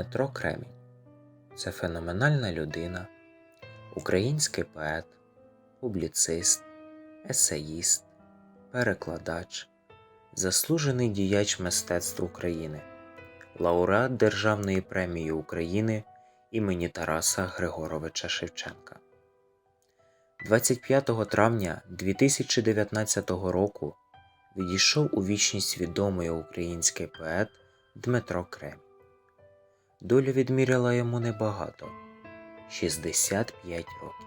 Дмитро Кремінь це феноменальна людина, український поет, публіцист, есеїст, перекладач, заслужений діяч мистецтв України, лауреат Державної премії України імені Тараса Григоровича Шевченка. 25 травня 2019 року відійшов у вічність відомий український поет Дмитро Кремінь. Доля відміряла йому небагато 65 років.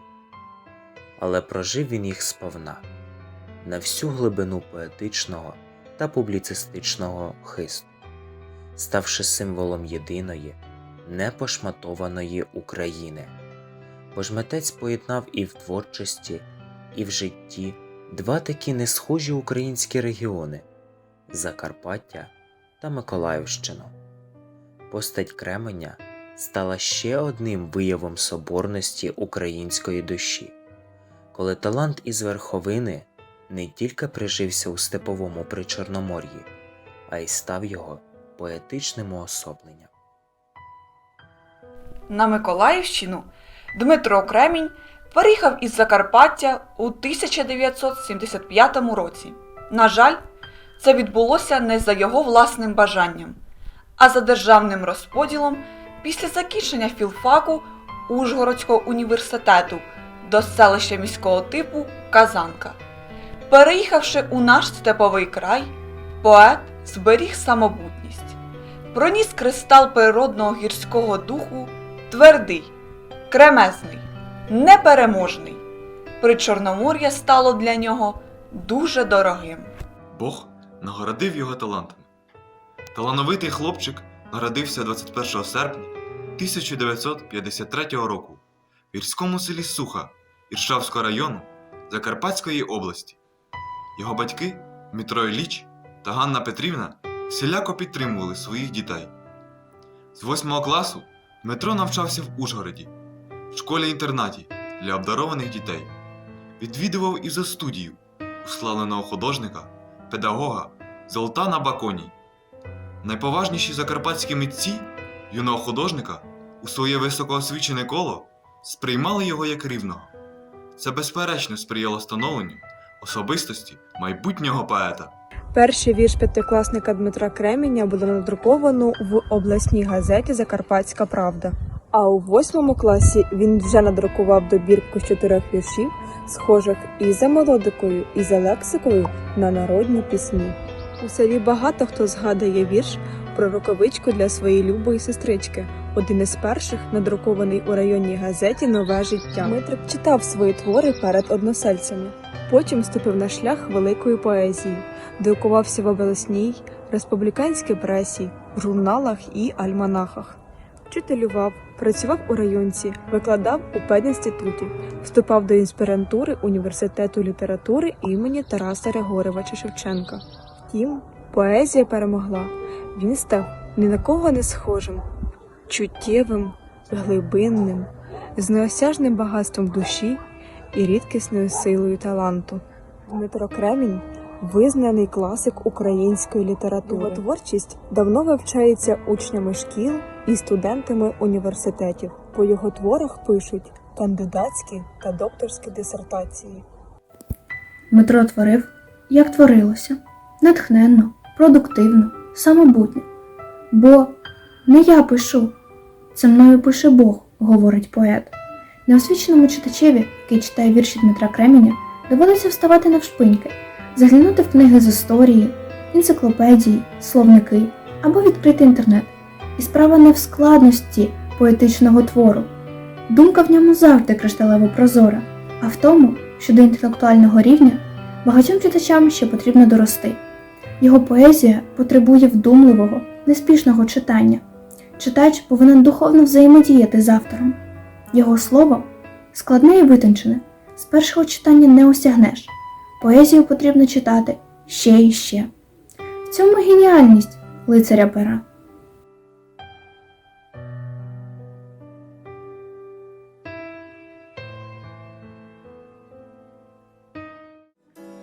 Але прожив він їх сповна на всю глибину поетичного та публіцистичного хисту, ставши символом єдиної, непошматованої України. Бо ж митець поєднав і в творчості, і в житті два такі несхожі українські регіони Закарпаття та Миколаївщину. Постать Кременя стала ще одним виявом соборності української душі, коли талант із верховини не тільки прижився у степовому причорномор'ї, а й став його поетичним уособленням. На Миколаївщину Дмитро Кремінь переїхав із Закарпаття у 1975 році. На жаль, це відбулося не за його власним бажанням, а за державним розподілом після закінчення філфаку Ужгородського університету до селища міського типу Казанка. Переїхавши у наш степовий край, поет зберіг самобутність, проніс кристал природного гірського духу твердий, кремезний, непереможний. Причорномор'я стало для нього дуже дорогим. Бог нагородив його талантами. Талановитий хлопчик народився 21 серпня 1953 року в гірському селі Суха Іршавського району Закарпатської області. Його батьки Дмитро Ілліч та Ганна Петрівна всіляко підтримували своїх дітей. З 8 класу Дмитро навчався в Ужгороді, в школі-інтернаті для обдарованих дітей. Відвідував і за студію у славленого художника, педагога Золтана Баконій. Найповажніші закарпатські митці юного художника у своє високоосвічене коло сприймали його як рівного. Це безперечно сприяло становленню особистості майбутнього поета. Перший вірш п'ятикласника Дмитра Кременя було надруковано в обласній газеті Закарпатська Правда. А у восьмому класі він вже надрукував добірку з чотирьох віршів, схожих і за мелодикою, і за лексикою на народні пісні. У селі багато хто згадує вірш про рукавичку для своєї любої сестрички, один із перших надрукований у районній газеті Нове життя. Дмитрик читав свої твори перед односельцями. Потім ступив на шлях великої поезії, друкувався в обласній, республіканській пресі, журналах і альманахах. Вчителював, працював у районці, викладав у педінституті, вступав до інспірантури університету літератури імені Тараса Григоровича Шевченка. Втім, поезія перемогла. Він став ні на кого не схожим, чуттєвим, глибинним, з неосяжним багатством душі і рідкісною силою таланту. Дмитро Кремінь визнаний класик української літератури. Творчість давно вивчається учнями шкіл і студентами університетів. По його творах пишуть кандидатські та докторські дисертації. Дмитро творив, як творилося, натхненно, продуктивно, самобутньо. Бо не я пишу, це мною пише Бог, говорить поет. Неосвіченому читачеві, який читає вірші Дмитра Кременя, доводиться вставати навшпиньки, заглянути в книги з історії, енциклопедії, словники або відкрити інтернет. І справа не в складності поетичного твору. Думка в ньому завжди кришталево прозора, а в тому, що до інтелектуального рівня багатьом читачам ще потрібно дорости. Його поезія потребує вдумливого, неспішного читання. Читач повинен духовно взаємодіяти з автором. Його слово складне і витончене, з першого читання не осягнеш. Поезію потрібно читати ще і ще. В цьому геніальність лицаря пера.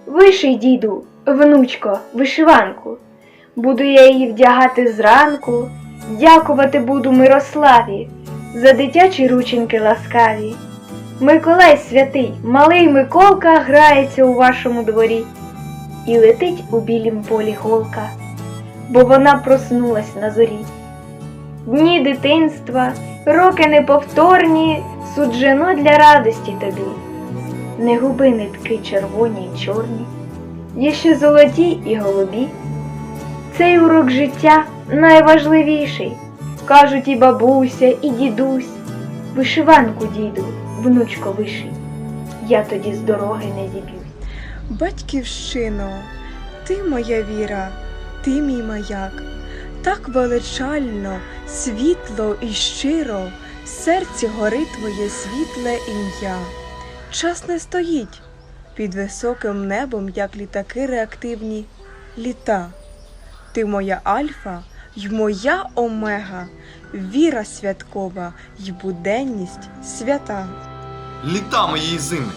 Виший, діду, внучко, вишиванку. Буду я її вдягати зранку, Дякувати буду Мирославі за дитячі рученьки ласкаві. Миколай святий, малий Миколка грається у вашому дворі і летить у білім полі голка, бо вона проснулась на зорі. Дні дитинства, роки неповторні, суджено для радості тобі. Не губи нитки червоні й чорні, є ще золоті і голубі. Цей урок життя найважливіший, кажуть і бабуся, і дідусь. Вишиванку діду, внучко виший, я тоді з дороги не зіб'юсь. Батьківщино, ти моя віра, ти мій маяк. Так величально, світло і щиро в серці горить твоє світле ім'я. Час не стоїть під високим небом, як літаки реактивні літа. Ти моя альфа й моя омега, віра святкова й буденність свята. Літа моєї зими.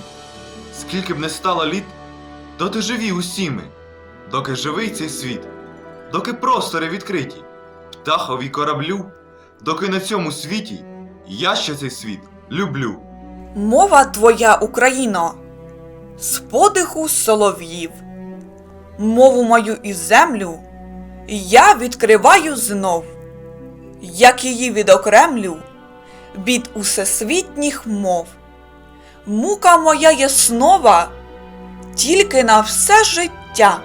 Скільки б не стало літ, доти живі усі ми, доки живий цей світ, доки простори відкриті, птахові кораблю, доки на цьому світі я ще цей світ люблю. Мова твоя, Україно, з подиху солов'їв. Мову мою і землю я відкриваю знов, як її відокремлю від усесвітніх мов. Мука моя яснова тільки на все життя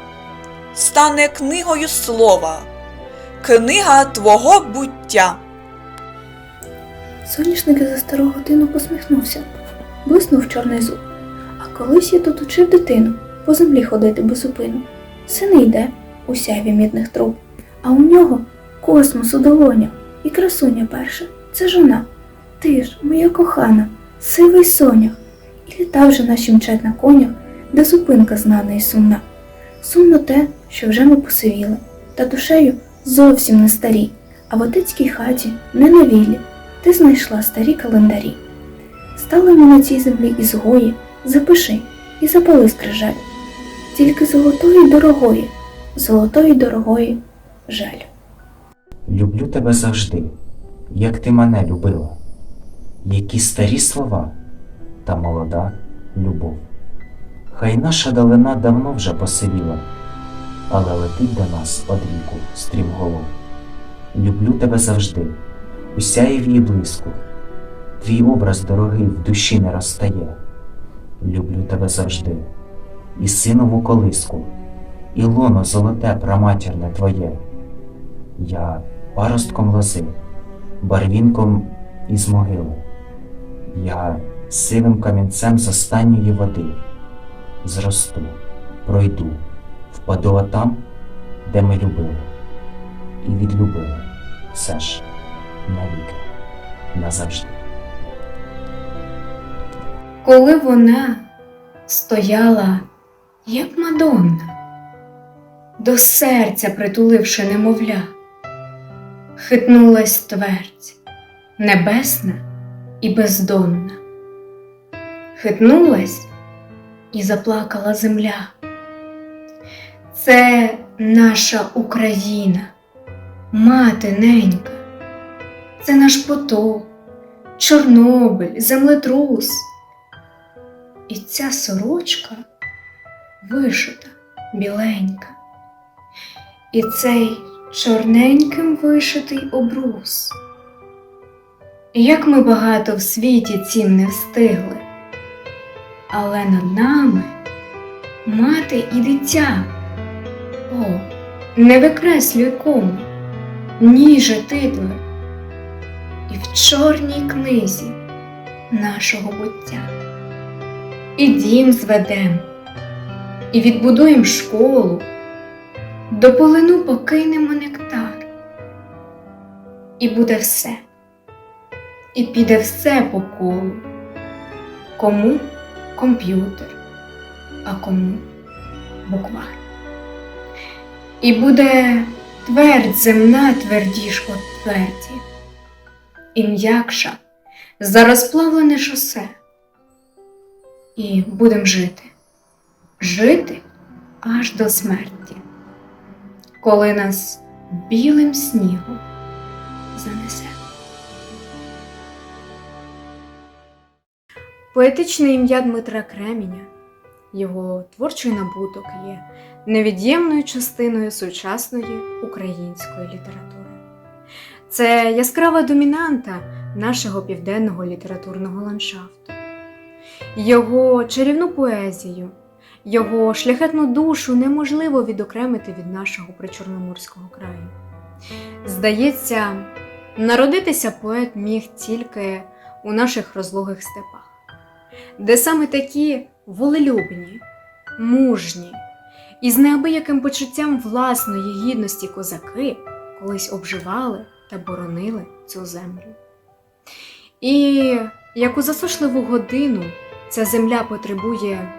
стане книгою слова, книга твого буття. Соняшник за стару годину посміхнувся, блиснув чорний зуб. Колись я тут учив дитину по землі ходити без зупину. Син йде у сяйві мідних труб, а у нього космос у долонях і красуня перша. Це ж вона. Ти ж, моя кохана, сивий сонях, і літа вже наші мчать на конях, де зупинка знана і сумна. Сумно те, що вже ми посивіли, та душею зовсім не старі, а в отецькій хаті не на віллі ти знайшла старі календарі. Стали ми на цій землі ізгої, запиши і запали скрижаль. Тільки золотої дорогої, золотої дорогої жаль. Люблю тебе завжди, як ти мене любила. Які старі слова та молода любов. Хай наша далина давно вже посивіла, але летить до нас од віку стрімголов. Люблю тебе завжди, у сяєві і блиску. Твій образ дорогий в душі не розстає. Люблю тебе завжди, і синову колиску, і лоно золоте праматірне твоє. Я паростком лози, барвінком із могили. Я сивим камінцем з останньої води. Зросту, пройду, впаду там, де ми любили, і відлюбили все ж навіки, назавжди. Коли вона стояла, як Мадонна, до серця притуливши немовля, хитнулась твердь, небесна і бездонна, хитнулась і заплакала земля. Це наша Україна, мати ненька, це наш потоп, Чорнобиль, землетрус. І ця сорочка вишита біленька, і цей чорненьким вишитий обрус. Як ми багато в світі цім не встигли, але над нами мати і дитя. О, не викреслюй кому, ніже титли, і в чорній книзі нашого буття і дім зведем, і відбудуємо школу, до полину покинемо нектар. І буде все, і піде все по колу, кому? Комп'ютер, а кому? Буквар. І буде твердь земна твердіж от тверді, і м'якша за розплавлене шосе і будемо жити. Жити аж до смерті, коли нас білим снігом занесе. Поетичне ім'я Дмитра Кременя, його творчий набуток є невід'ємною частиною сучасної української літератури. Це яскрава домінанта нашого південного літературного ландшафту. Його чарівну поезію, його шляхетну душу неможливо відокремити від нашого причорноморського краю. Здається, народитися поет міг тільки у наших розлогих степах, де саме такі волелюбні, мужні і з неабияким почуттям власної гідності козаки колись обживали та боронили цю землю. І як у засушливу годину ця земля потребує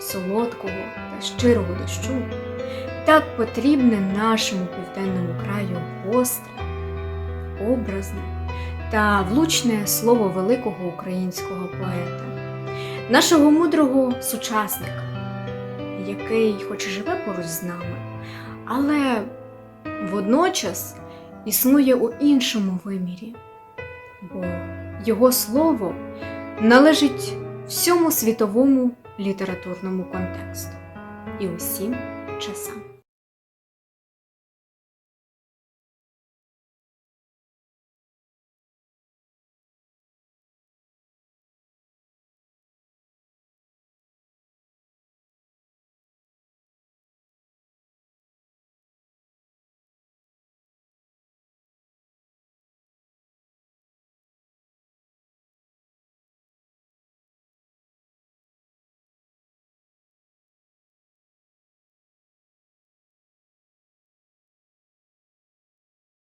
солодкого та щирого дощу, так потрібне нашому південному краю гостре, образне та влучне слово великого українського поета, нашого мудрого сучасника, який хоч і живе поруч з нами, але водночас існує у іншому вимірі, бо його слово належить всьому світовому літературному контексту і усім часам.